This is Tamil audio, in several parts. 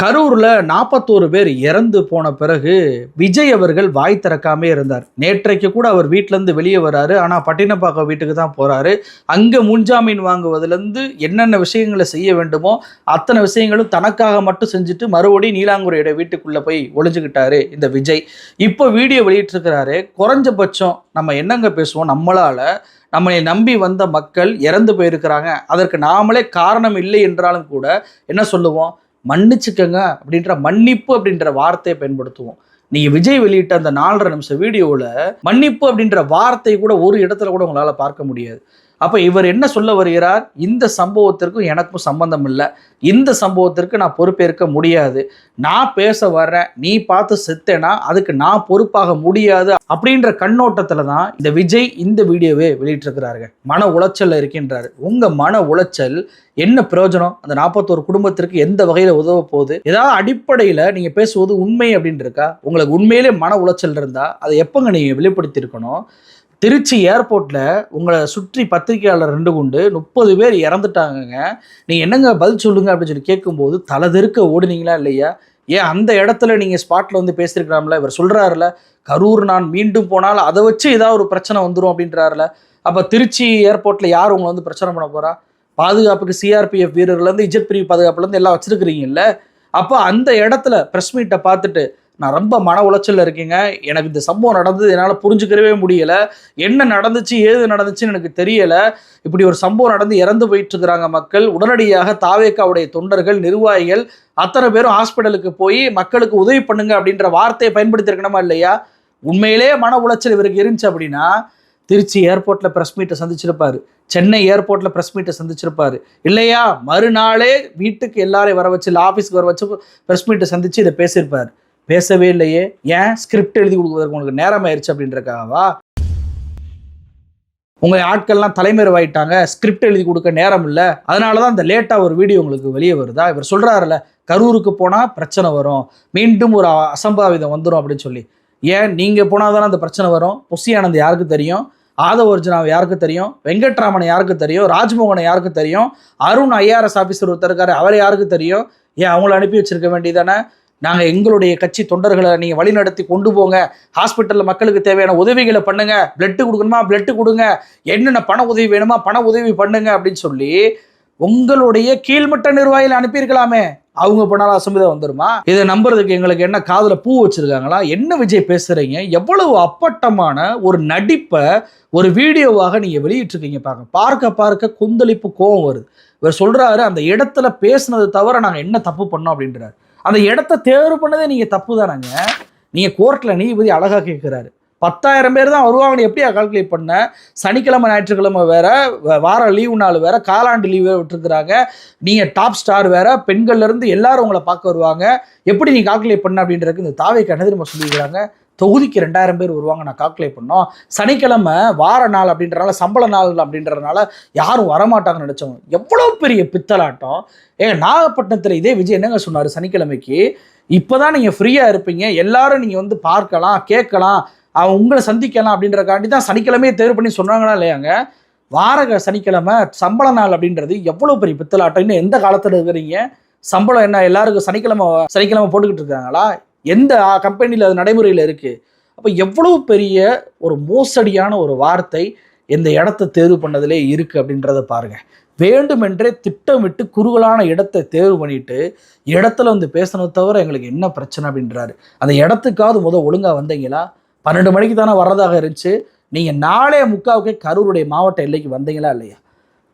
கரூரில் நாற்பத்தோரு பேர் இறந்து போன பிறகு விஜய் அவர்கள் வாய் திறக்காமே இருந்தார். நேற்றைக்கு கூட அவர் வீட்டிலேருந்து வெளியே வராரு. ஆனால் பட்டினப்பாக்கம் வீட்டுக்கு தான் போகிறாரு அங்கே முன்ஜாமீன் வாங்குவதுலேருந்து என்னென்ன விஷயங்களை செய்ய வேண்டுமோ அத்தனை விஷயங்களும் தனக்காக மட்டும் செஞ்சுட்டு மறுபடியும் நீலாங்குறையோட வீட்டுக்குள்ளே போய் ஒளிஞ்சுக்கிட்டாரு இந்த விஜய். இப்போ வீடியோ வெளியிட்டிருக்கிறாரு. குறைஞ்சபட்சம் நம்ம என்னங்க பேசுவோம்? நம்மளால நம்மளை நம்பி வந்த மக்கள் இறந்து போயிருக்கிறாங்க. அதற்கு நாமளே காரணம் இல்லை என்றாலும் கூட என்ன சொல்லுவோம்? மன்னிச்சுக்கங்க அப்படின்ற மன்னிப்பு அப்படின்ற வார்த்தையை பயன்படுத்துவோம். நீங்க விஜய் வெளியிட்ட அந்த நாலரை நிமிஷம் வீடியோவில் மன்னிப்பு அப்படின்ற வார்த்தை கூட ஒரு இடத்துல கூட உங்களால பார்க்க முடியாது. அப்போ இவர் என்ன சொல்ல வருகிறார்? இந்த சம்பவத்திற்கும் எனக்கும் சம்பந்தம் இல்லை. இந்த சம்பவத்திற்கு நான் பொறுப்பேற்க முடியாது. நான் பேச வர்றேன். நீ பார்த்து செத்தேனா? அதுக்கு நான் பொறுப்பாக முடியாது. அப்படின்ற கண்ணோட்டத்தில் தான் இந்த விஜய் இந்த வீடியோவே வெளியிட்டிருக்கிறார்கள் மன உளைச்சலில் இருக்கின்றாரு. உங்கள் மன உளைச்சல் என்ன பிரயோஜனம்? அந்த நாற்பத்தோரு குடும்பத்திற்கு எந்த வகையில் உதவ போகுது? ஏதாவது அடிப்படையில் நீங்கள் பேசுவது உண்மை அப்படின்னு இருக்கா? உங்களுக்கு உண்மையிலே மன உளைச்சல் இருந்தால் அதை எப்போங்க நீங்கள் வெளிப்படுத்தியிருக்கணும்? திருச்சி ஏர்போர்ட்டில் உங்களை சுற்றி பத்திரிகையாளர் ரெண்டு கொண்டு முப்பது பேர் இறந்துட்டாங்கங்க. நீங்கள் என்னங்க பதில் சொல்லுங்க அப்படின்னு சொல்லி கேட்கும்போது தலை தெருக்க ஓடுனீங்களா இல்லையா? ஏன் அந்த இடத்துல நீங்கள் ஸ்பாட்டில் வந்து பேசியிருக்கலாம்ல இவர் சொல்கிறாருல கரூர் நான் மீண்டும் போனால் அதை வச்சு ஏதாவது ஒரு பிரச்சனை வந்துடும் அப்படின்றாருல. அப்போ திருச்சி ஏர்போர்ட்டில் யார் உங்களை வந்து பிரச்சனை பண்ண போகிறா பாதுகாப்புக்கு சிஆர்பிஎஃப் வீரர்லேருந்து இஜெட் பிரிவு பாதுகாப்புலேருந்து எல்லாம் வச்சுருக்கிறீங்கல்ல? அப்போ அந்த இடத்துல ப்ரெஸ் மீட்டை பார்த்துட்டு நான் ரொம்ப மன உளைச்சலில் இருக்கீங்க. எனக்கு இந்த சம்பவம் நடந்தது என்னால் புரிஞ்சுக்கிறவே முடியலை. என்ன நடந்துச்சு ஏது நடந்துச்சுன்னு எனக்கு தெரியலை. இப்படி ஒரு சம்பவம் நடந்து இறந்து போயிட்டுருக்குறாங்க மக்கள். உடனடியாக தாவேக்காவுடைய தொண்டர்கள் நிர்வாகிகள் அத்தனை பேரும் ஹாஸ்பிட்டலுக்கு போய் மக்களுக்கு உதவி பண்ணுங்க அப்படின்ற வார்த்தையை பயன்படுத்தியிருக்கணுமா இல்லையா? உண்மையிலே மன உளைச்சல் இவருக்கு இருந்துச்சு அப்படின்னா திருச்சி ஏர்போர்ட்டில் ப்ரெஸ் மீட்டை சந்திச்சிருப்பார். சென்னை ஏர்போர்ட்டில் ப்ரெஸ் மீட்டை சந்திச்சிருப்பார். இல்லையா? மறுநாளே வீட்டுக்கு எல்லாரையும் வர வச்சு இல்லை ஆஃபீஸ்க்கு வர வச்சு ப்ரெஸ் மீட்டை சந்திச்சு இதை பேசியிருப்பார். பேசவே இல்லையே. ஏன் ஸ்கிரிப்ட் எழுதி கொடுக்குறதுக்கு உங்களுக்கு நேரம் ஆயிடுச்சு அப்படின்றக்காகவா உங்கள் ஆட்கள்லாம் தலைமறைவாயிட்டாங்க. ஸ்கிரிப்ட் எழுதி கொடுக்க நேரம் இல்லை. அதனால தான் இந்த லேட்டாக ஒரு வீடியோ உங்களுக்கு வெளியே வருதா? இவர் சொல்கிறாருல கரூருக்கு போனால் பிரச்சனை வரும். மீண்டும் ஒரு அசம்பாவிதம் வந்துடும் அப்படின்னு சொல்லி. ஏன்? நீங்கள் போனால் தானே அந்த பிரச்சனை வரும். புசி ஆனந்த் யாருக்கு தெரியும்? ஆதவ அர்ஜுனாவை யாருக்கு தெரியும்? வெங்கட்ராமனை யாருக்கு தெரியும்? ராஜ்மோகனை யாருக்கு தெரியும்? அருண் ஐஆர்எஸ் ஆஃபீஸர் ஒருத்தர் இருக்காரு. அவர் யாருக்கு தெரியும்? ஏன் அவங்கள அனுப்பி வச்சிருக்க வேண்டியதானே? நாங்கள் எங்களுடைய கட்சி தொண்டர்களை நீங்கள் வழிநடத்தி கொண்டு போங்க. ஹாஸ்பிட்டலில் மக்களுக்கு தேவையான உதவிகளை பண்ணுங்க. பிளட்டு கொடுக்கணுமா? பிளட்டு கொடுங்க. என்னென்ன பண உதவி வேணுமா? பண உதவி பண்ணுங்க அப்படின்னு சொல்லி உங்களுடைய கீழ்மட்ட நிர்வாகியில் அனுப்பியிருக்கலாமே. அவங்க பண்ணாலும் அசம்பிதம் வந்துருமா? இதை நம்புறதுக்கு எங்களுக்கு என்ன காதில் பூ வச்சுருக்காங்களா? என்ன விஜய் பேசுகிறீங்க எவ்வளவு அப்பட்டமான ஒரு நடிப்பை ஒரு வீடியோவாக நீங்கள் வெளியிட்டிருக்கீங்க பாருங்க. பார்க்க பார்க்க கொந்தளிப்பு கோவம் வருது. இவர் சொல்கிறாரு அந்த இடத்துல பேசுனது தவிர நாங்கள் என்ன தப்பு பண்ணோம் அப்படின்றாரு. அந்த இடத்த தேர்வு பண்ணதே நீங்கள் தப்பு தானங்க நீங்கள் கோர்ட்டில் நீதிபதி அழகாக கேட்குறாரு பத்தாயிரம் பேர் தான் வருவாங்கன்னு எப்படியா கால்குலேட் பண்ண? சனிக்கிழமை ஞாயிற்றுக்கிழமை வேற வார லீவு நாள் வேற காலாண்டு லீவு விட்டுருக்குறாங்க. நீங்கள் டாப் ஸ்டார் வேற பெண்கள்லேருந்து எல்லாரும் உங்களை பார்க்க வருவாங்க. எப்படி நீ கால்குலேட் பண்ண அப்படின்றதுக்கு இந்த தாவை என்ன தெரியுமா சொல்லிக்கிறாங்க தொகுதிக்கு ரெண்டாயிரம் பேர் வருவாங்க. நான் கால்குலேட் பண்ணோம். சனிக்கிழமை வார நாள் அப்படின்றனால சம்பள நாள் அப்படின்றதுனால யாரும் வரமாட்டாங்கன்னு நினச்சவங்க. எவ்வளோ பெரிய பித்தலாட்டம். ஏங்க நாகப்பட்டினத்தில் இதே விஜய் என்னங்க சொன்னார் சனிக்கிழமைக்கு? இப்போ தான் நீங்கள் ஃப்ரீயாக இருப்பீங்க. எல்லாரும் நீங்கள் வந்து பார்க்கலாம் கேட்கலாம். அவன் உங்களை சந்திக்கலாம் அப்படின்றக்காண்டி தான் சனிக்கிழமையே தேர்வு பண்ணி சொன்னாங்களா இல்லையாங்க? வார சனிக்கிழமை சம்பள நாள் அப்படின்றது எவ்வளோ பெரிய பித்தலாட்டம். இன்னும் எந்த காலத்தில் இருக்கிறீங்க? சம்பளம் என்ன? எல்லாருக்கும் சனிக்கிழமை சனிக்கிழமை போட்டுக்கிட்டு இருக்காங்களா? எந்த கம்பெனியில் அது நடைமுறையில் இருக்குது அப்போ எவ்வளவு பெரிய ஒரு மோசடியான ஒரு வார்த்தை இந்த இடத்த தேர்வு பண்ணதிலே இருக்குது அப்படின்றத பாருங்க. வேண்டுமென்றே திட்டமிட்டு குறுகலான இடத்தை தேர்வு பண்ணிட்டு இடத்துல வந்து பேசணும் தவிர எங்களுக்கு என்ன பிரச்சனை அப்படின்றாரு. அந்த இடத்துக்காவது முதல் ஒழுங்காக வந்தீங்களா? பன்னெண்டு மணிக்கு தானே வர்றதாக இருந்துச்சு. நீங்கள் நாளே முக்காவுக்கே கரூருடைய மாவட்ட எல்லைக்கு வந்தீங்களா இல்லையா?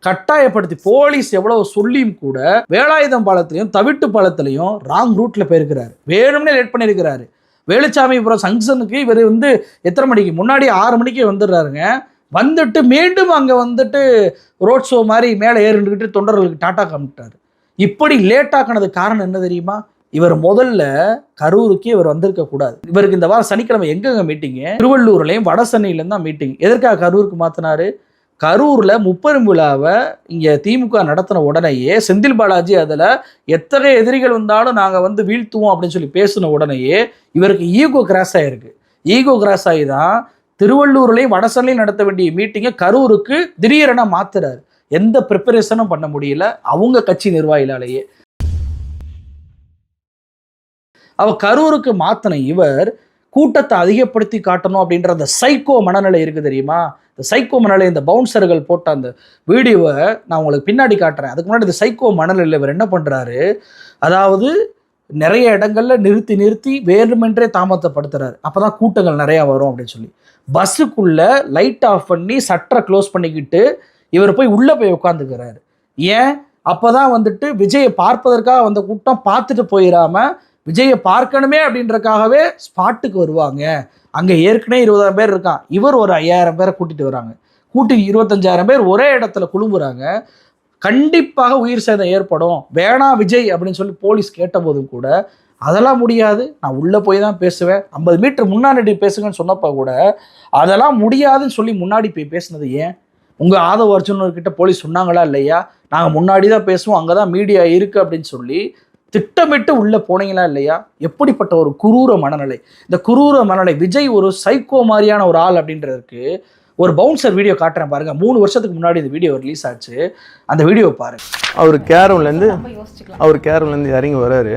கட்டாயப்படுத்தி போலீஸ் எவ்வளவு சொல்லியும் கூட வேலாயுதம் பாலத்திலையும் தவிட்டு பாலத்திலையும் ராங் ரூட்ல போயிருக்கிறாரு. வேணும்னே லேட் பண்ணியிருக்கிறாரு. வேலுச்சாமிபுரம் ஜங்ஷனுக்கு இவர் வந்து எத்தனை மணிக்கு? முன்னாடி ஆறு மணிக்கு வந்துடுறாருங்க. வந்துட்டு மீண்டும் அங்கே வந்துட்டு ரோட் ஷோ மாதிரி மேலே ஏறிண்டுக்கிட்டு தொண்டர்களுக்கு டாட்டா காமிட்டார் இப்படி லேட் ஆக்கினது காரணம் என்ன தெரியுமா? இவர் முதல்ல கரூருக்கு இவர் வந்திருக்க கூடாது. இவருக்கு இந்த வாரம் சனிக்கிழமை எங்கெங்க மீட்டிங்கு திருவள்ளூர்லையும் வட சென்னையிலேருந்து தான் மீட்டிங் எதற்காக கரூருக்கு மாற்றினாரு கரூரில் முப்பெரும் விழாவை இங்கே திமுக நடத்தின உடனேயே செந்தில் பாலாஜி அதில் எத்தகைய எதிரிகள் வந்தாலும் நாங்கள் வந்து வீழ்த்துவோம் அப்படின்னு சொல்லி பேசின உடனேயே இவருக்கு ஈகோ கிராஸ் ஆகிருக்கு ஈகோ கிராஸ் ஆகி தான் திருவள்ளூர்லேயும் வடசன்லையும் நடத்த வேண்டிய மீட்டிங்கை கரூருக்கு திடீரென மாத்துறாரு. எந்த ப்ரிப்பரேஷனும் பண்ண முடியல. அவங்க கட்சி நிர்வாகிகளாலேயே. அவ கரூருக்கு மாத்தின இவர் கூட்டத்தை அதிகப்படுத்தி காட்டணும் அப்படின்ற அந்த சைக்கோ மனநிலை இருக்குது தெரியுமா? இந்த சைக்கோ மனநிலை இந்த பவுன்சர்கள் போட்ட அந்த வீடியோவை நான் உங்களுக்கு பின்னாடி காட்டுறேன். அதுக்கு முன்னாடி இந்த சைக்கோ மனநிலையில் இவர் என்ன பண்ணுறாரு அதாவது நிறைய இடங்கள்ல நிறுத்தி நிறுத்தி வேறுமென்றே தாமதப்படுத்துறாரு. அப்பதான் கூட்டங்கள் நிறைய வரும் அப்படின்னு சொல்லி. பஸ்ஸுக்குள்ள லைட் ஆஃப் பண்ணி சட்டரை க்ளோஸ் பண்ணிக்கிட்டு இவர் போய் உள்ளே போய் உட்காந்துக்கிறாரு ஏன்? அப்பதான் வந்துட்டு விஜயை பார்ப்பதற்காக வந்த கூட்டம் பார்த்துட்டு போயிடாம விஜயை பார்க்கணுமே அப்படின்றக்காகவே ஸ்பாட்டுக்கு வருவாங்க. அங்கே ஏற்கனவே இருபதாயிரம் பேர் இருக்கான் இவர் ஒரு ஐயாயிரம் பேரை கூட்டிட்டு வராங்க. கூட்டி இருபத்தஞ்சாயிரம் பேர் ஒரே இடத்துல குழும்புறாங்க கண்டிப்பாக உயிர் சேதம் ஏற்படும். வேணாம் விஜய் அப்படின்னு சொல்லி போலீஸ் கேட்டபோதும் கூட அதெல்லாம் முடியாது. நான் உள்ளே போய் தான் பேசுவேன். ஐம்பது மீட்டர் முன்னாடி பேசுங்கன்னு சொன்னப்போ கூட அதெல்லாம் முடியாதுன்னு சொல்லி முன்னாடி போய் பேசினது ஏன்? உங்கள் ஆதவ அர்ஜுனர்கிட்ட போலீஸ் சொன்னாங்களா இல்லையா? நாங்கள் முன்னாடி தான் பேசுவோம். அங்கே தான் மீடியா இருக்குது அப்படின்னு சொல்லி திட்டமிட்டு உள்ளே போனீங்களா இல்லையா? எப்படிப்பட்ட ஒரு குரூர மனநிலை. இந்த குரூர மனநிலை விஜய் ஒரு சைக்கோ மாதிரியான ஒரு ஆள் அப்படின்றதுக்கு ஒரு பவுன்சர் வீடியோ காட்டுறேன் பாருங்க. மூணு வருஷத்துக்கு முன்னாடி இந்த வீடியோ ரிலீஸ் ஆச்சு. அந்த வீடியோவை பாருங்க. அவர் கேரம்லேருந்து அவர் கேரம்லேருந்து இறங்கி வராரு.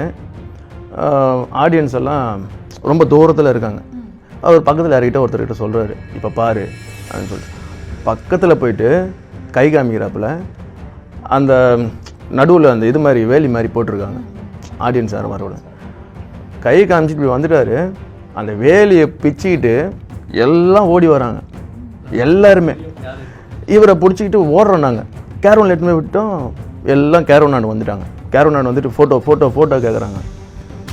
ஆடியன்ஸ் எல்லாம் ரொம்ப தூரத்தில் இருக்காங்க. அவர் பக்கத்தில் யார்கிட்ட ஒருத்தர்கிட்ட சொல்கிறாரு இப்போ பாரு அப்படின்னு சொல்லிட்டு. பக்கத்தில் போயிட்டு கை காமிக்கிறாப்புல அந்த நடுவில் அந்த இது மாதிரி வேலி மாதிரி போட்டிருக்காங்க. ஆடியன்ஸ் யாரும் வரவில்ல கை காமிச்சிட்டு இப்படி வந்துட்டாரு. அந்த வேலியை பிச்சுக்கிட்டு எல்லாம் ஓடி வராங்க. எல்லாருமே. இவரை பிடிச்சிக்கிட்டு ஓடுறோம் நாங்கள் கேரோன் எடுத்துமே விட்டோம் எல்லாம் கேரோன் நாடு வந்துட்டாங்க. கேரோன் நாடு வந்துட்டு ஃபோட்டோ ஃபோட்டோ ஃபோட்டோ கேட்குறாங்க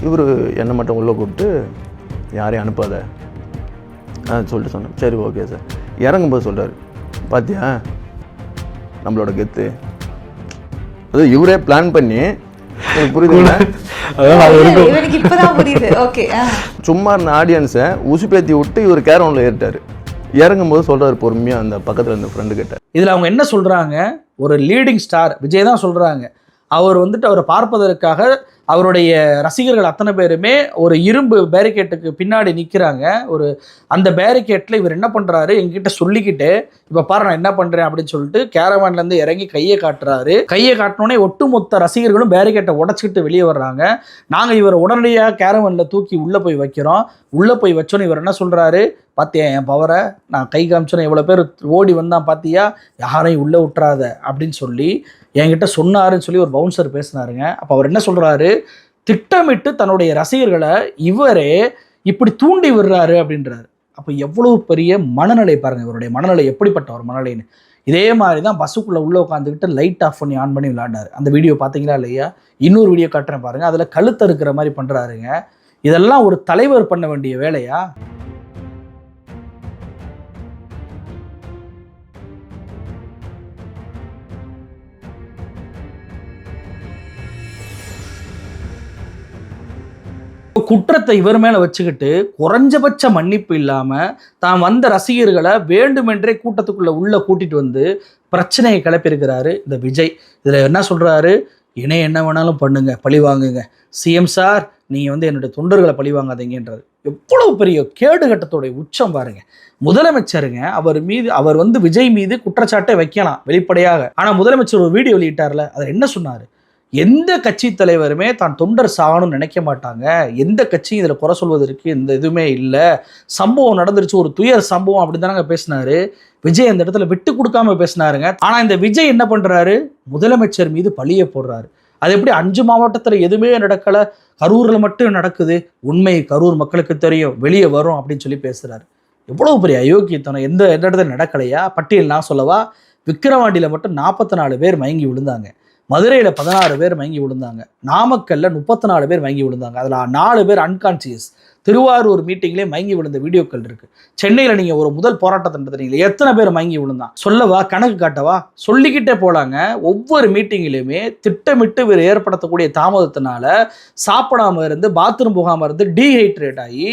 இவர் என்னை மட்டும் உள்ளே கூப்பிட்டு யாரையும் அனுப்பாத. ஆ சொல்லிட்டு சொன்னேன் சரி ஓகே சார் இறங்கும்போது சொல்கிறாரு பார்த்தியா நம்மளோட கெத்து. அது இவரே பிளான் பண்ணி புரியுதுங்களா? சும்மா இருந்த ஆடியன்ஸை உசுப்பேத்தி விட்டு இவர் கேரவனில் ஏறிட்டார். இறங்கும்போது சொல்கிறாரு பொறுமையாக அந்த பக்கத்தில் இருந்த ஃப்ரெண்டு கிட்ட. இதில் அவங்க என்ன சொல்கிறாங்க ஒரு லீடிங் ஸ்டார் விஜய் தான் சொல்கிறாங்க அவர் வந்துட்டு அவரை பார்ப்பதற்காக அவருடைய ரசிகர்கள் அத்தனை பேருமே ஒரு இரும்பு பேரிகேட்டுக்கு பின்னாடி நிற்கிறாங்க ஒரு அந்த பேரிகேட்டில் இவர் என்ன பண்ணுறாரு எங்கிட்ட சொல்லிக்கிட்டு இப்போ பாரு நான் என்ன பண்ணுறேன் அப்படின்னு சொல்லிட்டு கேரவான்லேருந்து இறங்கி கையை காட்டுறாரு. கையை காட்டினோடனே ஒட்டுமொத்த ரசிகர்களும் பேரிகேட்டை உடச்சிக்கிட்டு வெளியே வர்றாங்க. நாங்கள் இவரை உடனடியாக கேரவனில் தூக்கி உள்ளே போய் வைக்கிறோம். உள்ளே போய் வச்சோன்னு இவர் என்ன சொல்கிறாரு பார்த்தியா என் பவரை நான் கை காமிச்சோன்னே எவ்வளோ பேர் ஓடி வந்தான் பார்த்தியா யாரையும் உள்ளே விட்டுறாத. அப்படின்னு சொல்லி என்கிட்ட சொன்னாருன்னு சொல்லி ஒரு பவுன்சர் பேசினாருங்க. அப்போ அவர் என்ன சொல்கிறாரு திட்டமிட்டு தன்னுடைய ரசிகர்களை இவரே இப்படி தூண்டி விடுறாரு அப்படின்றாரு. அப்போ எவ்வளவு பெரிய மனநிலை பாருங்கள் இவருடைய மனநிலை எப்படிப்பட்ட ஒரு மனநிலைன்னு. இதே மாதிரி தான் பஸ்ஸுக்குள்ளே உள்ளே உட்காந்துக்கிட்டு லைட் ஆஃப் பண்ணி ஆன் பண்ணி விளையாண்டாரு. அந்த வீடியோ பார்த்தீங்களா இல்லையா? இன்னொரு வீடியோ காட்டுறேன் பாருங்கள் அதில் கழுத்து இருக்கிற மாதிரி பண்ணுறாருங்க இதெல்லாம் ஒரு தலைவர் பண்ண வேண்டிய வேலையா? குற்றத்தை இவர் மேலே வச்சுக்கிட்டு குறைஞ்சபட்ச மன்னிப்பு இல்லாமல் தான் வந்த ரசிகர்களை வேண்டுமென்றே கூட்டத்துக்குள்ளே உள்ளே கூட்டிட்டு வந்து பிரச்சனையை கிளப்பியிருக்கிறாரு இந்த விஜய். இதில் என்ன சொல்கிறாரு இணை என்ன வேணாலும் பண்ணுங்க பழி வாங்குங்க. சிஎம் சார் நீங்கள் வந்து என்னுடைய தொண்டர்களை பழி வாங்காதீங்கன்றாரு. எவ்வளவு பெரிய கேடுகட்டத்துடைய உச்சம் பாருங்க. முதலமைச்சருங்க அவர் மீது அவர் வந்து விஜய் மீது குற்றச்சாட்டை வைக்கலாம் வெளிப்படையாக. ஆனால் முதலமைச்சர் ஒரு வீடியோ வெளியிட்டார்ல அதில் என்ன சொன்னார்? எந்த கட்சி தலைவருமே தான் தொண்டர் சாகணும்னு நினைக்க மாட்டாங்க. எந்த கட்சியும் இதில் குறை சொல்வதற்கு எந்த இதுவுமே இல்லை. சம்பவம் நடந்துருச்சு ஒரு துயர் சம்பவம் அப்படின்னு தானே பேசினாரு. விஜய் அந்த இடத்துல விட்டு கொடுக்காம பேசினாருங்க. ஆனால் இந்த விஜய் என்ன பண்ணுறாரு முதலமைச்சர் மீது பழிய போடுறாரு. அது எப்படி அஞ்சு மாவட்டத்தில் எதுவுமே நடக்கல? கரூரில் மட்டும் நடக்குது. உண்மை கரூர் மக்களுக்கு தெரியும். வெளியே வரும் அப்படின்னு சொல்லி பேசுகிறாரு எவ்வளோ பெரிய அயோக்கியத்தனம். எந்த எந்த இடத்துல நடக்கலையா? பட்டியல் நான் சொல்லவா? விக்கிரவாண்டியில் மட்டும் நாற்பத்தி நாலு பேர் மயங்கி விழுந்தாங்க. மதுரையில் பதினாறு பேர் மயங்கி விழுந்தாங்க. நாமக்கல்ல முப்பத்தி நாலு பேர் மயங்கி விழுந்தாங்க. அதில் நாலு பேர் அன்கான்சியஸ் திருவாரூர் மீட்டிங்லேயே மயங்கி விழுந்த வீடியோக்கள் இருக்கு. சென்னையில் நீங்கள் ஒரு முதல் போராட்டத்தை நடத்துறீங்களே எத்தனை பேர் மயங்கி விழுந்தான்? சொல்லவா? கணக்கு காட்டவா? சொல்லிக்கிட்டே போலாங்க. ஒவ்வொரு மீட்டிங்லேயுமே திட்டமிட்டு இவர் ஏற்படுத்தக்கூடிய தாமதத்தினால சாப்பிடாம இருந்து பாத்ரூம் போகாமல் இருந்து டீஹைட்ரேட் ஆகி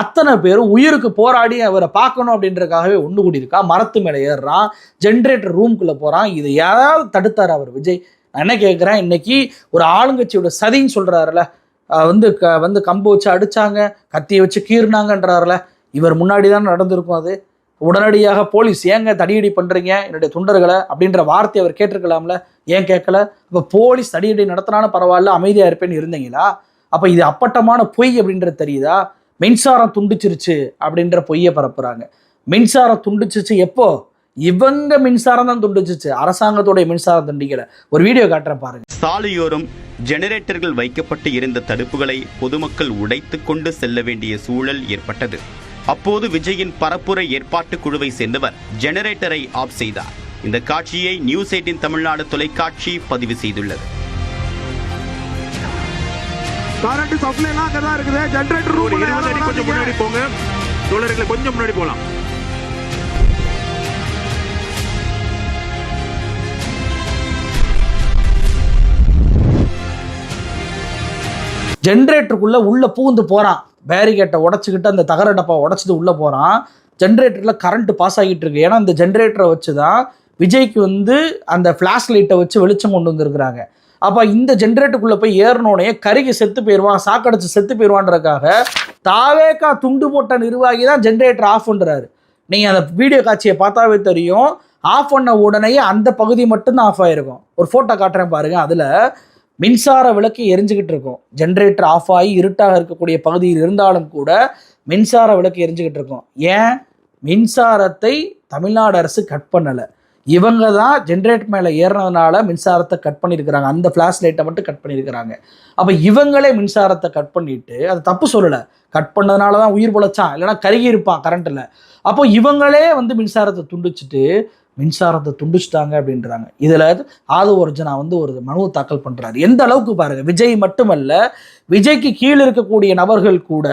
அத்தனை பேரும் உயிருக்கு போராடி அவரை பார்க்கணும் அப்படின்றதுக்காகவே ஒன்று கூடியிருக்கா? மரத்து மேலே ஏறுறான். ஜென்ரேட்டர் ரூம்குள்ளே போகிறான் இது யாராவது தடுத்தார் அவர் விஜய்? நான் என்ன கேட்குறேன் இன்னைக்கு ஒரு ஆளுங்கட்சியோட சதின்னு சொல்கிறாருல வந்து க வந்து கம்பு வச்சு அடிச்சாங்க கத்தியை வச்சு கீறினாங்கன்றாருல. இவர் முன்னாடி தான் நடந்திருக்கும் அது. உடனடியாக போலீஸ் ஏங்க தடியடி பண்ணுறீங்க என்னுடைய தொண்டர்களை? அப்படின்ற வார்த்தை அவர் கேட்டிருக்கலாம்ல. ஏன் கேட்கல இப்போ போலீஸ் தடியடி நடத்தினாலும் பரவாயில்ல அமைதியாக இருப்பேன்னு இருந்தீங்களா? அப்போ இது அப்பட்டமான பொய் அப்படின்றது தெரியுதா? மின்சாரம் துண்டிச்சிருச்சு அப்படின்ற பொய்யை பரப்புகிறாங்க மின்சாரம் துண்டிச்சிச்சு எப்போ? இவங்க மின்சாரம் தான் துண்டிச்சிச்சு. அரசாங்கத்துடைய மின்சாரம் துண்டிக்கல. ஒரு வீடியோ காட்டுறேன் பாருங்க. சாலையோரம் ஜெனரேட்டர்கள் வைக்கப்பட்டு இருந்த தடுப்புகளை பொதுமக்கள் உடைத்துக் கொண்டு செல்ல வேண்டிய சூழல் ஏற்பட்டது. அப்போது விஜயின் பரப்புரை ஏற்பாட்டு குழுவை சேர்ந்தவர் ஜெனரேட்டரை ஆஃப் செய்தார். இந்த காட்சியை நியூஸ் எயிட்டின் தமிழ்நாடு தொலைக்காட்சி பதிவு செய்துள்ளது. கரண்ட் சப்ளை எல்லாம் அங்கதான் இருக்குது. ஜெனரேட்டர் கொஞ்சம் முன்னாடி போங்க. தோழர்களை கொஞ்சம் முன்னாடி போலாம் ஜென்ரேட்டருக்குள்ளே உள்ளே பூந்து போகிறான் பேரிகேட்டை உடச்சிக்கிட்டு அந்த தகர டப்பா உடச்சிட்டு உள்ளே போகிறான் ஜென்ரேட்டரில் கரண்ட்டு பாஸ் ஆகிட்டு இருக்கு. ஏன்னா அந்த ஜென்ரேட்டரை வச்சு தான் விஜய்க்கு வந்து அந்த ஃப்ளாஷ் லைட்டை வச்சு வெளிச்சம் கொண்டு வந்திருக்கிறாங்க. அப்போ இந்த ஜென்ரேட்டருக்குள்ளே போய் ஏறினோடனே கருகி செத்து போயிடுவான் சாக்கடைச்சு செத்து போயிடுவான்றதுக்காக தாவேக்கா துண்டு போட்ட நிர்வாகி தான் ஜென்ரேட்டர் ஆஃப் பண்ணுறாரு நீங்கள் அந்த வீடியோ காட்சியை பார்த்தாவே தெரியும். ஆஃப் பண்ண உடனே அந்த பகுதி மட்டும்தான் ஆஃப் ஆகிருக்கும் ஒரு ஃபோட்டோ காட்டுறேன் பாருங்கள் அதில் மின்சார விளக்கு எரிஞ்சுக்கிட்டு இருக்கும். ஜென்ரேட்டர் ஆஃப் ஆகி இருட்டாக இருக்கக்கூடிய பகுதியில் இருந்தாலும் கூட மின்சார விளக்கு எரிஞ்சுக்கிட்டு இருக்கும். ஏன்? மின்சாரத்தை தமிழ்நாடு அரசு கட் பண்ணலை. இவங்க தான் ஜென்ரேட்டர் மேலே ஏறினதுனால மின்சாரத்தை கட் பண்ணியிருக்கிறாங்க. அந்த ஃப்ளாஷ் லைட்டை மட்டும் கட் பண்ணியிருக்கிறாங்க. அப்போ இவங்களே மின்சாரத்தை கட் பண்ணிட்டு அது தப்பு சொல்லலை. கட் பண்ணதுனால தான் உயிர் பொழைச்சான். இல்லைன்னா கருகி இருப்பான் கரண்ட்டில் அப்போ இவங்களே வந்து மின்சாரத்தை துண்டிச்சிட்டு மின்சாரத்தை துண்டிச்சிட்டாங்க அப்படின்றாங்க. இதில் ஆதவ ஒர்ஜனா வந்து ஒரு மனுவை தாக்கல் பண்ணுறாரு எந்த அளவுக்கு பாருங்கள் விஜய் மட்டுமல்ல விஜய்க்கு கீழே இருக்கக்கூடிய நபர்கள் கூட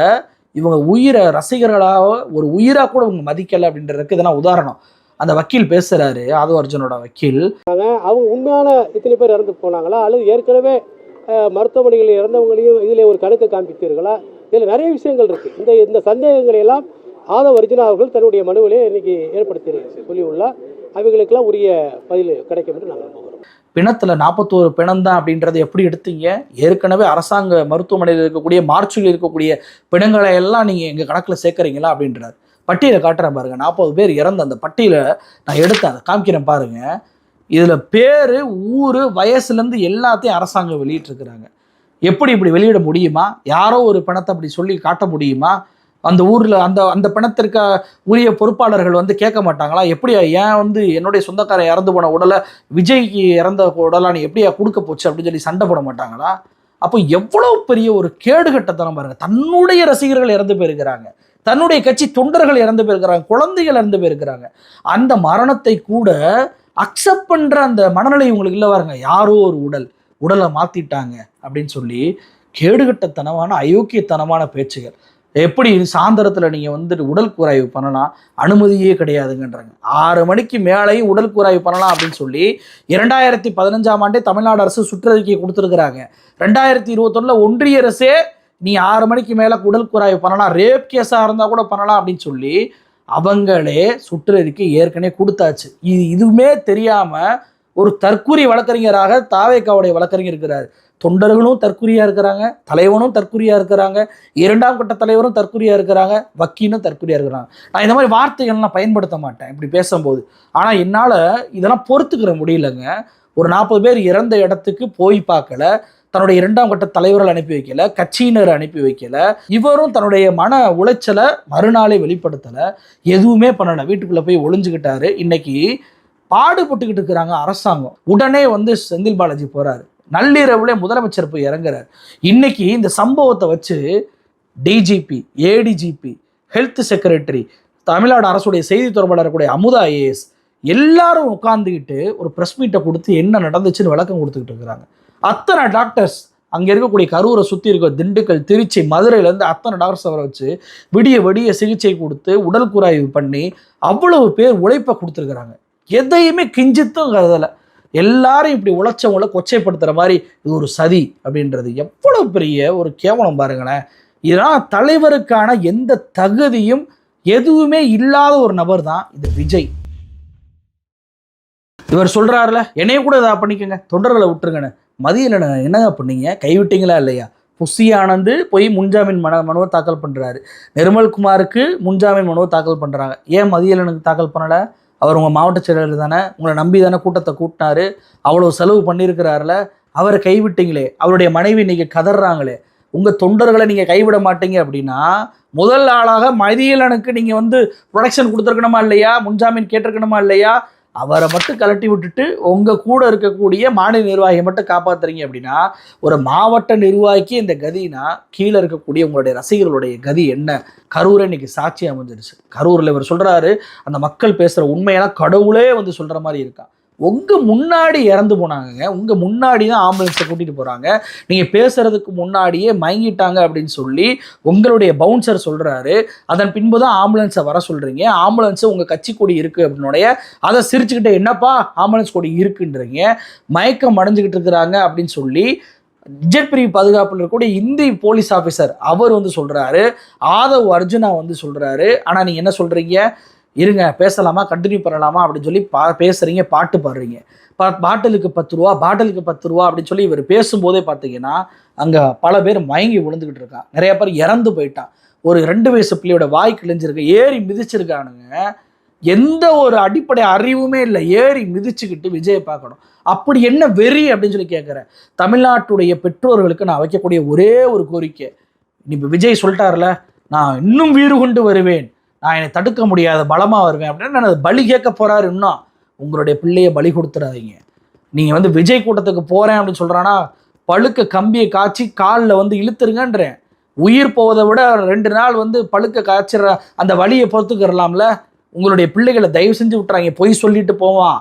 இவங்க உயிரை ரசிகர்களாக ஒரு உயிராக கூட இவங்க மதிக்கலை அப்படின்றதுக்கு இதெல்லாம் உதாரணம். அந்த வக்கீல் பேசுகிறாரு ஆதவ அர்ஜுனோட வக்கீல் அவங்க உண்மையான இத்தனை பேர் இறந்து போனாங்களா? அல்லது ஏற்கனவே மருத்துவமனைகளில் இறந்தவங்களையும் இதில் ஒரு கணக்கு காண்பித்தீர்களா? இதில் நிறைய விஷயங்கள் இருக்குது இந்த இந்த சந்தேகங்களை எல்லாம் ஆதவ அர்ஜுனா அவர்கள் தன்னுடைய மனுவிலே இன்னைக்கு ஏற்படுத்தி சொல்லியுள்ளார் அவைகளுக்கெல்லாம் உரிய பதில் கிடைக்கும் என்று நாங்கள் நம்புகிறோம். பிணத்தில் நாற்பத்தோரு பிணம் தான் அப்படின்றத எப்படி எடுத்தீங்க? ஏற்கனவே அரசாங்க மருத்துவமனையில் இருக்கக்கூடிய மார்ச்சில் இருக்கக்கூடிய பிணங்களை எல்லாம் நீங்கள் எங்கள் கணக்கில் சேர்க்குறீங்களா அப்படின்றார். பட்டியலை காட்டுறேன் பாருங்க. நாற்பது பேர் இறந்த அந்த பட்டியலை நான் எடுத்தேன் அதை காமிக்கிறேன் பாருங்க. இதில் பேர் ஊர் வயசுலேருந்து எல்லாத்தையும் அரசாங்கம் வெளியிட்டிருக்கிறாங்க. எப்படி இப்படி வெளியிட முடியுமா? யாரோ ஒரு பிணத்தை அப்படி சொல்லி காட்ட முடியுமா? அந்த ஊரில் அந்த அந்த பிணத்திற்கு உரிய பொறுப்பாளர்கள் வந்து கேட்க மாட்டாங்களா? எப்படியா ஏன் வந்து என்னுடைய சொந்தக்காரன் இறந்து போன உடலை விஜய்க்கு இறந்த உடலா நீ எப்படியா கொடுக்க போச்சு அப்படின்னு சொல்லி சண்டை போட மாட்டாங்களா? அப்போ எவ்வளோ பெரிய ஒரு கேடுகட்டத்தனம் பாருங்க. தன்னுடைய ரசிகர்கள் இறந்து போயிருக்கிறாங்க. தன்னுடைய கட்சி தொண்டர்கள் இறந்து போயிருக்கிறாங்க. குழந்தைகள் இறந்து போயிருக்கிறாங்க. அந்த மரணத்தை கூட அக்செப்ட் பண்ணுற அந்த மனநிலை உங்களுக்கு இல்லை பாருங்க. யாரோ ஒரு உடல் உடலை மாற்றிட்டாங்க அப்படின்னு சொல்லி கேடுகட்டத்தனமான அயோக்கியத்தனமான பேச்சுகள். எப்படி சாயந்தரத்தில் நீங்கள் வந்துட்டு உடல் கூராய்வு பண்ணலாம்? அனுமதியே கிடையாதுங்கன்றாங்க. ஆறு மணிக்கு மேலேயும் உடல் கூராய்வு பண்ணலாம் அப்படின்னு சொல்லி இரண்டாயிரத்தி பதினஞ்சாம் ஆண்டே தமிழ்நாடு அரசு சுற்றறிக்கை கொடுத்துருக்குறாங்க. ரெண்டாயிரத்தி இருபத்தொன்னில் ஒன்றிய அரசே நீ ஆறு மணிக்கு மேலே உடல் கூராய்வு பண்ணலாம் ரேப் கேஸாக இருந்தால் கூட பண்ணலாம் அப்படின்னு சொல்லி அவங்களே சுற்றறிக்கை ஏற்கனவே கொடுத்தாச்சு. இது இதுவுமே தெரியாமல் ஒரு தற்கூரி வழக்கறிஞராக தாவேக்காவுடைய வழக்கறிஞர் இருக்கிறார். தொண்டர்களும் தற்குறியா இருக்கிறாங்க தலைவனும் தற்குறியா இருக்கிறாங்க இரண்டாம் கட்ட தலைவரும் தற்குறியா இருக்கிறாங்க வக்கீலும் தற்குறியா இருக்கிறாங்க. நான் இந்த மாதிரி வார்த்தைகள்லாம் பயன்படுத்த மாட்டேன் இப்படி பேசும்போது. ஆனால் என்னால் இதெல்லாம் பொறுத்துக்கிற முடியலங்க. ஒரு நாற்பது பேர் இறந்த இடத்துக்கு போய் பார்க்கல தன்னுடைய இரண்டாம் கட்ட தலைவர்கள் அனுப்பி வைக்கல கட்சியினர் அனுப்பி வைக்கல இவரும் தன்னுடைய மன உளைச்சலை மறுநாளே வெளிப்படுத்தலை எதுவுமே பண்ணலை. வீட்டுக்குள்ளே போய் ஒளிஞ்சுக்கிட்டாரு. இன்னைக்கு பாடுபட்டுக்கிட்டு இருக்கிறாங்க அரசாங்கம். உடனே வந்து செந்தில் பாலாஜி போறாரு. நள்ளிரவுல முதலமைச்சர் போய் இறங்குறார். இன்னைக்கு இந்த சம்பவத்தை வச்சு DGP ADGP health secretary Tamil Nadu அரசுடைய செய்தி தொடர்பாளர் கூடிய அமுதா ஐஏஎஸ் எல்லாரும் உட்காந்துக்கிட்டு ஒரு ப்ரெஸ் மீட்டை கொடுத்து என்ன நடந்துச்சுன்னு விளக்கம் கொடுத்துக்கிட்டு இருக்கிறாங்க. அத்தனை டாக்டர்ஸ் அங்கே இருக்கக்கூடிய கரூரை சுற்றி இருக்க திண்டுக்கல் திருச்சி மதுரையிலேருந்து அத்தனை டாக்டர்ஸ் அவரை வச்சு விடிய விடிய சிகிச்சை கொடுத்து உடல் குறாய்வு பண்ணி அவ்வளவு பேர் உழைப்பை கொடுத்துருக்குறாங்க. எதையுமே கிஞ்சித்தும் கருதலை. எல்லாரும் இப்படி உழைச்சவங்கள கொச்சைப்படுத்துகிற மாதிரி இது ஒரு சதி அப்படின்றது. எவ்வளவு பெரிய ஒரு கேவலம் பாருங்களேன். இதெல்லாம் தலைவருக்கான எந்த தகுதியும் எதுவுமே இல்லாத ஒரு நபர் தான் இந்த விஜய். இவர் சொல்கிறாருல என்னைய கூட இதாக பண்ணிக்கோங்க தொண்டர்களை விட்டுருங்கன்னு. மதியில் என்னங்க பண்ணீங்க? கைவிட்டீங்களா இல்லையா? புஸ்ஸி ஆனந்து போய் முன்ஜாமீன் மன மனுவை தாக்கல் பண்ணுறாரு நிர்மல்குமாருக்கு முன்ஜாமீன் மனுவை தாக்கல் பண்ணுறாங்க ஏன் மதியலனுக்கு தாக்கல் பண்ணலை? அவர் உங்கள் மாவட்ட செயலாளர் தானே உங்களை நம்பி தானே கூட்டத்தை கூட்டினாரு அவ்வளோ செலவு பண்ணியிருக்கிறாருல அவரை கைவிட்டீங்களே அவருடைய மனைவி நீங்கள் கதறாங்களே உங்கள் தொண்டர்களை நீங்கள் கைவிட மாட்டீங்க அப்படின்னா முதல் ஆளாக மதியலனுக்கு நீங்கள் வந்து ப்ரொடக்ஷன் கொடுத்துருக்கணுமா இல்லையா முன்ஜாமீன் கேட்டிருக்கணுமா இல்லையா அவரை மட்டும் கலட்டி விட்டுட்டு உங்கள் கூட இருக்கக்கூடிய மாநில நிர்வாகியை மட்டும் காப்பாத்துறீங்க அப்படின்னா ஒரு மாவட்ட நிர்வாகிக்கு இந்த கதினா கீழே இருக்கக்கூடிய உங்களுடைய ரசிகர்களுடைய கதி என்ன? கரூரை இன்னைக்கு சாட்சி அமைஞ்சிருச்சு. கரூரில் இவர் சொல்கிறாரு அந்த மக்கள் பேசுகிற உண்மையெல்லாம் கடவுளே வந்து சொல்கிற மாதிரி இருக்கான் உங்கள் முன்னாடி இறந்து போனாங்கங்க. உங்கள் முன்னாடி தான் ஆம்புலன்ஸை கூட்டிகிட்டு போகிறாங்க நீங்கள் பேசுகிறதுக்கு முன்னாடியே மயங்கிட்டாங்க அப்படின்னு சொல்லி உங்களுடைய பவுன்சர் சொல்கிறாரு அதன் பின்பு தான் ஆம்புலன்ஸை வர சொல்கிறீங்க ஆம்புலன்ஸு உங்கள் கட்சி கொடி இருக்குது அப்படின்னுடைய அதை சிரிச்சுக்கிட்டு என்னப்பா ஆம்புலன்ஸ் கொடி இருக்குன்றீங்க. மயக்கம் அடைஞ்சுக்கிட்டு இருக்கிறாங்க அப்படின்னு சொல்லி ஜெட் பிரிவு பாதுகாப்பில் இருக்கக்கூடிய இந்தி போலீஸ் ஆஃபீஸர் அவர் வந்து சொல்கிறாரு ஆதவ் அர்ஜுனா வந்து சொல்கிறாரு ஆனால் நீங்கள் என்ன சொல்கிறீங்க இருங்க பேசலாமா கண்டினியூ பண்ணலாமா அப்படின்னு சொல்லி பா பேசுகிறீங்க பாட்டு பாடுறீங்க. பா பாட்டிலுக்கு பத்து ரூபா பாட்டிலுக்கு பத்து ரூபா அப்படின்னு சொல்லி இவர் பேசும்போதே பார்த்தீங்கன்னா அங்கே பல பேர் மயங்கி விழுந்துக்கிட்டு இருக்கான் நிறைய பேர் இறந்து போயிட்டான் ஒரு ரெண்டு வயசு பிள்ளையோட வாய் கிழிஞ்சிருக்கு ஏறி மிதிச்சிருக்கானுங்க. எந்த ஒரு அடிப்படை அறிவுமே இல்லை ஏறி மிதிச்சுக்கிட்டு விஜயை பார்க்கணும். அப்படி என்ன வெறி அப்படின்னு சொல்லி கேட்குறேன் தமிழ்நாட்டுடைய பெற்றோர்களுக்கு நான் வைக்கக்கூடிய ஒரே ஒரு கோரிக்கை. இப்போ விஜய் சொல்லிட்டார்ல நான் இன்னும் வீறு கொண்டு வருவேன். நான் என்னை தடுக்க முடியாத பலமாக வருவேன் அப்படின்னு நான் பலி கேட்க போகிறாரு இன்னும். உங்களுடைய பிள்ளையை பலி கொடுத்துறாதீங்க. நீங்கள் வந்து விஜய் கூட்டத்துக்கு போகிறேன் அப்படின்னு சொல்கிறானா பழுக்க கம்பியை காய்ச்சி காலில் வந்து இழுத்துருங்கன்றேன். உயிர் போவதை விட ரெண்டு நாள் வந்து பழுக்க காய்ச்சிற அந்த வழியை பொறுத்துக்கிறலாம்ல. உங்களுடைய பிள்ளைகளை தயவு செஞ்சு விட்டுறாங்க பொய் சொல்லிட்டு போவான்.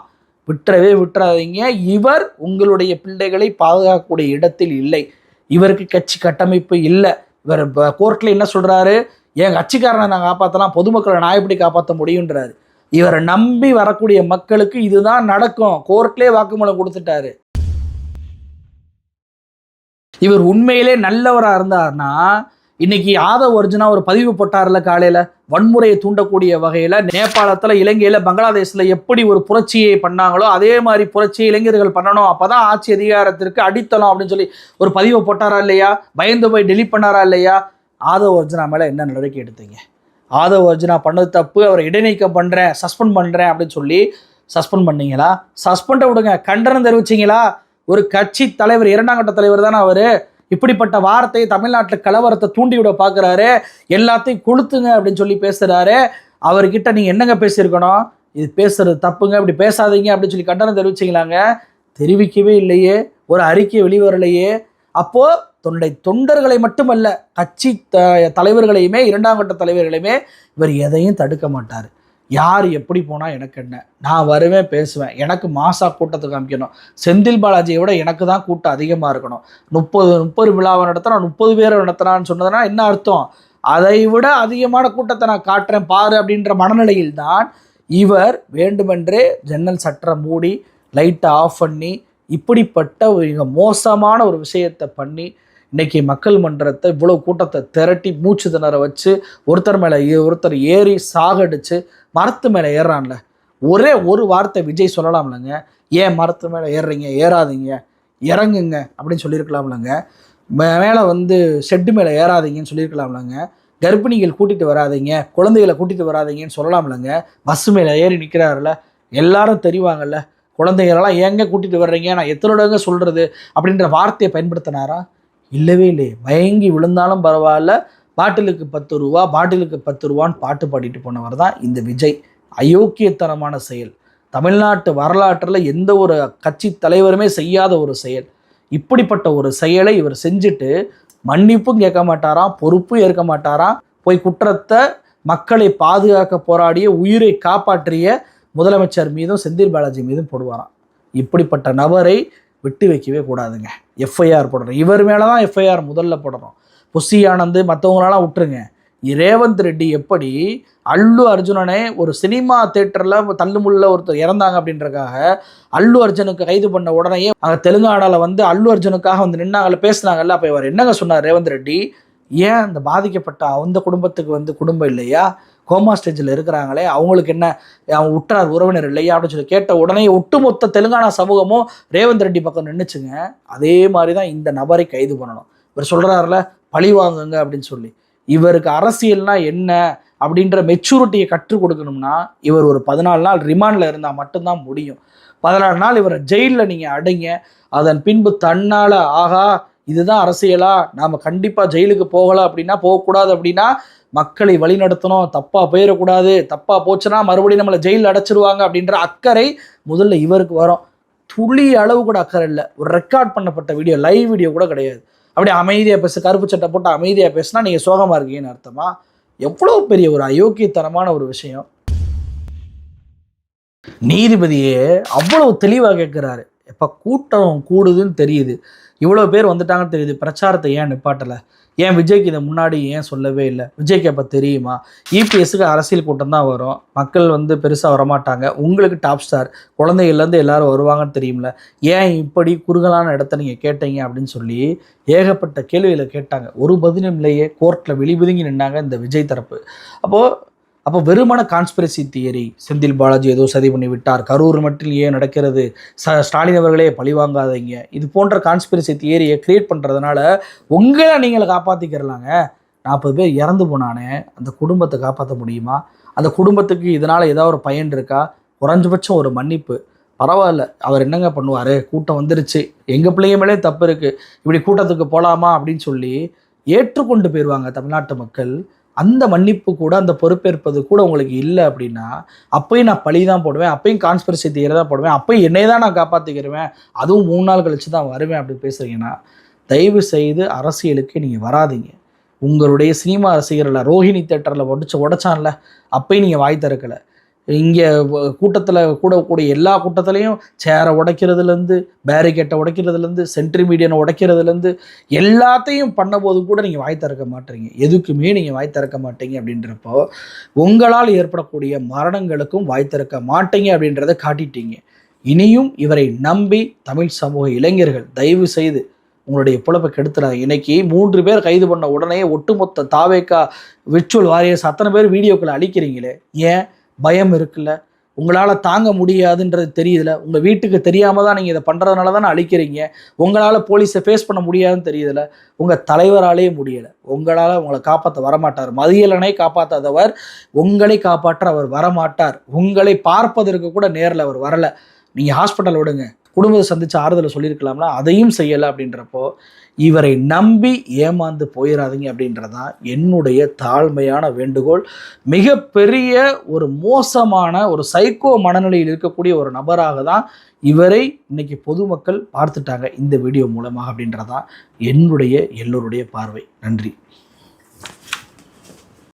விட்டுறவே விட்டுறாதீங்க. இவர் உங்களுடைய பிள்ளைகளை பாதுகாக்கக்கூடிய இடத்தில் இல்லை. இவருக்கு கட்சி கட்டமைப்பு இல்லை. இவர் கோர்ட்டில் என்ன சொல்கிறாரு என் கட்சிக்காரனை நான் காப்பாற்றலாம் பொதுமக்களை நான் எப்படி காப்பாற்ற முடியுன்றாரு இவரை நம்பி வரக்கூடிய மக்களுக்கு இதுதான் நடக்கும். கோர்ட்லேயே வாக்குமூலம் கொடுத்துட்டாரு. இவர் உண்மையிலே நல்லவராக இருந்தார்னா இன்னைக்கு ஆதவ் அர்ஜுனா ஒரு பதிவு போட்டார்ல காலையில வன்முறையை தூண்டக்கூடிய வகையில நேபாளத்துல இலங்கையில பங்களாதேஷ்ல எப்படி ஒரு புரட்சியை பண்ணாங்களோ அதே மாதிரி புரட்சியை இளைஞர்கள் பண்ணணும். அப்பதான் ஆட்சி அதிகாரத்திற்கு அடித்தளம் அப்படின்னு சொல்லி ஒரு பதிவை போட்டாரா இல்லையா? பயந்து போய் டெலிட் பண்ணாரா இல்லையா? ஆதவ் அர்ஜுனா மேலே என்ன நடவடிக்கை எடுத்தீங்க? ஆதவ் அர்ஜுனா பண்ணது தப்பு அவரை இடைநீக்கம் பண்ணுறேன் சஸ்பெண்ட் பண்ணுறேன் அப்படின்னு சொல்லி சஸ்பெண்ட் பண்ணீங்களா? சஸ்பெண்டை விடுங்க கண்டனம் தெரிவிச்சீங்களா? ஒரு கட்சி தலைவர் இரண்டாம் கட்ட தலைவர் தானே அவர். இப்படிப்பட்ட வார்த்தை தமிழ்நாட்டில் கலவரத்தை தூண்டி விட பார்க்குறாரு எல்லாத்தையும் கொளுத்துங்க அப்படின்னு சொல்லி பேசுகிறாரு அவர்கிட்ட நீங்கள் என்னங்க பேசியிருக்கணும்? இது பேசுறது தப்புங்க இப்படி பேசாதீங்க அப்படின்னு சொல்லி கண்டனம் தெரிவிச்சிங்களாங்க? தெரிவிக்கவே இல்லையே. ஒரு அறிக்கை வெளிவரலையே. அப்போது தொண்டை தொண்டர்களை மட்டுமல்ல கட்சி த தலைவர்களையுமே இரண்டாம் கட்ட தலைவர்களையுமே இவர் எதையும் தடுக்க மாட்டார். யார் எப்படி போனால் எனக்கு என்ன? நான் வருவேன் பேசுவேன். எனக்கு மாசா கூட்டத்தை காமிக்கணும். செந்தில் பாலாஜியை விட எனக்கு தான் கூட்டம் அதிகமாக இருக்கணும். முப்பது முப்பது விழாவை நடத்துகிறான் முப்பது பேரை நடத்துகிறான்னு சொன்னதுன்னா என்ன அர்த்தம்? அதை விட அதிகமான கூட்டத்தை நான் காட்டுறேன் பாரு அப்படின்ற மனநிலையில் தான் இவர் வேண்டுமென்றே ஜன்னல் சட்டரை மூடி லைட்டை ஆஃப் பண்ணி இப்படிப்பட்ட ஒரு மிக மோசமான ஒரு விஷயத்தை பண்ணி இன்னைக்கு மக்கள் மன்றத்தை இவ்வளோ கூட்டத்தை திரட்டி மூச்சு திணற வச்சு ஒருத்தர் மேலே ஒருத்தர் ஏறி சாகடிச்சு மரத்து மேலே ஏறுறான்ல. ஒரே ஒரு வார்த்தை விஜய் சொல்லலாம்லங்க. ஏன் மரத்து மேலே ஏறுறீங்க? ஏறாதீங்க. இறங்குங்க அப்படின்னு சொல்லியிருக்கலாம்லங்க. மேலே வந்து ஷெட்டு மேலே ஏறாதீங்கன்னு சொல்லியிருக்கலாம்லங்க. கர்ப்பிணிகள் கூட்டிகிட்டு வராதீங்க. குழந்தைகளை கூட்டிகிட்டு வராதீங்கன்னு சொல்லலாம்லங்க. பஸ் மேலே ஏறி நிற்கிறாருல எல்லாரும் தெரிவாங்கல்ல. குழந்தைகளெல்லாம் ஏங்க கூட்டிகிட்டு வர்றீங்க? நான் எத்தனோடங்க சொல்கிறது அப்படின்ற வார்த்தையை பயன்படுத்தினாரா? இல்லவே இல்லையே. மயங்கி விழுந்தாலும் பரவாயில்ல. பாட்டிலுக்கு பத்து ரூபா பாட்டிலுக்கு பத்து ரூபான்னு பாட்டு பாடிட்டு போனவர் தான் இந்த விஜய். அயோக்கியத்தனமான செயல். தமிழ்நாட்டு வரலாற்றில் எந்த ஒரு கட்சி தலைவருமே செய்யாத ஒரு செயல். இப்படிப்பட்ட ஒரு செயலை இவர் செஞ்சுட்டு மன்னிப்பும் கேட்க மாட்டாராம் பொறுப்பும் ஏற்க மாட்டாராம். போய் குற்றத்தை மக்களை பாதுகாக்க போராடிய உயிரை காப்பாற்றிய முதலமைச்சர் மீதும் செந்தில் பாலாஜி மீதும் போடுவாராம். இப்படிப்பட்ட நபரை விட்டு வைக்கவே கூடாதுங்க. எஃப்ஐஆர் போடுறோம் இவர் மேலே தான் எஃப்ஐஆர் முதல்ல போடுறோம் புஷி ஆனந்து மற்றவங்களெல்லாம் விட்டுருங்க. ரேவந்த் ரெட்டி எப்படி அல்லு அர்ஜுனனே ஒரு சினிமா தேட்டரில் தள்ளுமுள்ள ஒருத்தர் இறந்தாங்க அப்படின்றக்காக அல்லு அர்ஜுனுக்கு கைது பண்ண உடனேயே அங்கே தெலுங்கானாவில் வந்து அல்லு அர்ஜுனுக்காக வந்து நின்னாங்கல்ல பேசுனாங்கல்ல. அப்போ இவர் என்னங்க சொன்னார் ரேவந்த் ரெட்டி? ஏன் அந்த பாதிக்கப்பட்ட அந்த குடும்பத்துக்கு வந்து குடும்பம் இல்லையா? கோமா ஸ்டேஜில் இருக்கிறாங்களே அவங்களுக்கு என்ன அவங்க உற்றார் உறவினர் இல்லையா அப்படின்னு சொல்லி கேட்ட உடனே ஒட்டுமொத்த தெலுங்கானா சமூகமும் ரேவந்த் ரெட்டி பக்கம் நின்றுச்சுங்க அதே மாதிரி தான் இந்த நபரை கைது பண்ணணும். இவர் சொல்கிறாருல பழி வாங்குங்க அப்படின்னு சொல்லி. இவருக்கு அரசியல்னா என்ன அப்படின்ற மெச்சூரிட்டியை கற்றுக் கொடுக்கணும்னா இவர் ஒரு பதினாலு நாள் ரிமாண்டில் இருந்தால் மட்டும்தான் முடியும். பதினாலு நாள் இவரை ஜெயிலில் நீங்கள் அடைங்க. அதன் பின்பு தன்னால் ஆகா இதுதான் அரசியலா? நாம் கண்டிப்பாக ஜெயிலுக்கு போகலாம் அப்படின்னா போகக்கூடாது அப்படின்னா மக்களை வழிநடத்தணும். தப்பாக போயிடக்கூடாது. தப்பாக போச்சுன்னா மறுபடியும் நம்மளை ஜெயிலில் அடைச்சிருவாங்க அப்படின்ற அக்கறை முதல்ல இவருக்கு வரும். துளி அளவு கூட அக்கறை இல்லை. ஒரு ரெக்கார்ட் பண்ணப்பட்ட வீடியோ லைவ் வீடியோ கூட கிடையாது. அப்படியே அமைதியாக பேச கருப்பு சட்டை போட்டு அமைதியாக பேசினா நீங்கள் சோகமாக இருக்கீங்கன்னு அர்த்தமா? எவ்வளோ பெரிய ஒரு அயோக்கியத்தனமான ஒரு விஷயம். நீதிபதியே அவ்வளவு தெளிவாக கேட்குறாரு. எப்போ கூட்டம் கூடுதுன்னு தெரியுது. இவ்வளோ பேர் வந்துட்டாங்கன்னு தெரியுது. பிரச்சாரத்தை ஏன் நிப்பாட்டலை? ஏன் விஜய்க்கு இதை முன்னாடி ஏன் சொல்லவே இல்லை? விஜய்க்கு அப்போ தெரியுமா? இபிஎஸ்க்கு அரசியல் கூட்டம் தான் வரும். மக்கள் வந்து பெருசாக வரமாட்டாங்க. உங்களுக்கு டாப் ஸ்டார் குழந்தைகள்லேருந்து எல்லாரும் வருவாங்கன்னு தெரியும்ல. ஏன் இப்படி குறுகலான இடத்த நீங்கள் கேட்டீங்க அப்படின்னு சொல்லி ஏகப்பட்ட கேள்விகளை கேட்டாங்க. ஒரு பதிலும் இல்லையே. கோர்ட்டில் வெளிபுதுங்கி நின்னாங்க இந்த விஜய் தரப்பு. அப்போது அப்போ வெறுமன கான்ஸ்பிரசி தியரி செந்தில் பாலாஜி ஏதோ சதி பண்ணி விட்டார். கரூர் மட்டும் ஏன் நடக்கிறது? ச ஸ்டாலின் அவர்களே பழிவாங்காதீங்க இது போன்ற கான்ஸ்பிரசி தியரியை கிரியேட் பண்ணுறதுனால உங்களை நீங்களை காப்பாற்றிக்கிறலாங்க நாற்பது பேர் இறந்து போனானே அந்த குடும்பத்தை காப்பாற்ற முடியுமா? அந்த குடும்பத்துக்கு இதனால் ஏதாவது ஒரு பயன் இருக்கா? குறைஞ்சபட்சம் ஒரு மன்னிப்பு. பரவாயில்ல அவர் என்னங்க பண்ணுவார்? கூட்டம் வந்துருச்சு. எங்கள் பிள்ளைங்க மேலே தப்பு இருக்குது இப்படி கூட்டத்துக்கு போகலாமா அப்படின்னு சொல்லி ஏற்றுக்கொண்டு போயிடுவாங்க தமிழ்நாட்டு மக்கள். அந்த மன்னிப்பு கூட அந்த பொறுப்பேற்பது கூட உங்களுக்கு இல்லை அப்படின்னா அப்பயும் நான் பழி தான் போடுவேன் அப்பயும் கான்ஸ்பிரசி தியரி தான் போடுவேன் அப்பயும் என்னை தான் நான் காப்பாற்றிக்கிருவேன் அதுவும் மூணு நாள் கழிச்சு தான் வருவேன் அப்படி பேசுகிறீங்கன்னா தயவு செய்து அரசியலுக்கு நீங்கள் வராதீங்க. உங்களுடைய சினிமா ரசிகர்களை ரோஹிணி தேட்டரில் உடச்சு உடச்சான்ல அப்பயும் நீங்கள் வாய் திறக்கலை. இங்கே கூட்டத்தில் கூடக்கூடிய எல்லா கூட்டத்திலையும் சேரை உடைக்கிறதுலேருந்து பேரிகேட்டை உடைக்கிறதுலேருந்து சென்ட்ரி மீடியனை உடைக்கிறதுலேருந்து எல்லாத்தையும் பண்ணபோது கூட நீங்கள் வாய் திறக்க மாட்டீங்க. எதுக்குமே நீங்கள் வாய் திறக்க மாட்டீங்க அப்படின்றப்போ உங்களால் ஏற்படக்கூடிய மரணங்களுக்கும் வாய் திறக்க மாட்டீங்க அப்படின்றத காட்டிட்டீங்க. இனியும் இவரை நம்பி தமிழ் சமூக இளைஞர்கள் தயவு செய்து உங்களுடைய பிழப்பை கெடுத்துறாங்க இன்னைக்கு மூன்று பேர் கைது பண்ண உடனே ஒட்டுமொத்த தாவேக்கா விர்ச்சுவல் வாரியர்ஸ் அத்தனை பேர் வீடியோக்களை அழிக்கிறீங்களே ஏன்? பயம் இருக்குல்ல? உங்களால் தாங்க முடியாதுன்றது தெரியுதுல உங்கள் வீட்டுக்கு தெரியாமல் தான் நீங்கள் இதை பண்ணுறதுனால தானே அழிக்கிறீங்க? உங்களால் போலீஸை ஃபேஸ் பண்ண முடியாதுன்னு தெரியுதுல உங்கள் தலைவராலே முடியலை. உங்களால் உங்களை காப்பாற்ற வரமாட்டார். மதியலனை காப்பாற்றாதவர் உங்களை காப்பாற்ற அவர் வரமாட்டார். உங்களை பார்ப்பதற்கு கூட நேரில் அவர் வரலை. நீங்கள் ஹாஸ்பிட்டல் விடுங்க. குடும்பத்தை சந்தித்து ஆறுதலை சொல்லியிருக்கலாம்ல? அதையும் செய்யலை அப்படின்றப்போ இவரை நம்பி ஏமாந்து போயிடாதீங்க அப்படின்றதான் என்னுடைய தாழ்மையான வேண்டுகோள். மிகப்பெரிய ஒரு மோசமான ஒரு சைக்கோ மனநிலையில் இருக்கக்கூடிய ஒரு நபராக தான் இவரை இன்னைக்கு பொதுமக்கள் பார்த்துட்டாங்க இந்த வீடியோ மூலமாக அப்படின்றதான் என்னுடைய எல்லோருடைய பார்வை. நன்றி.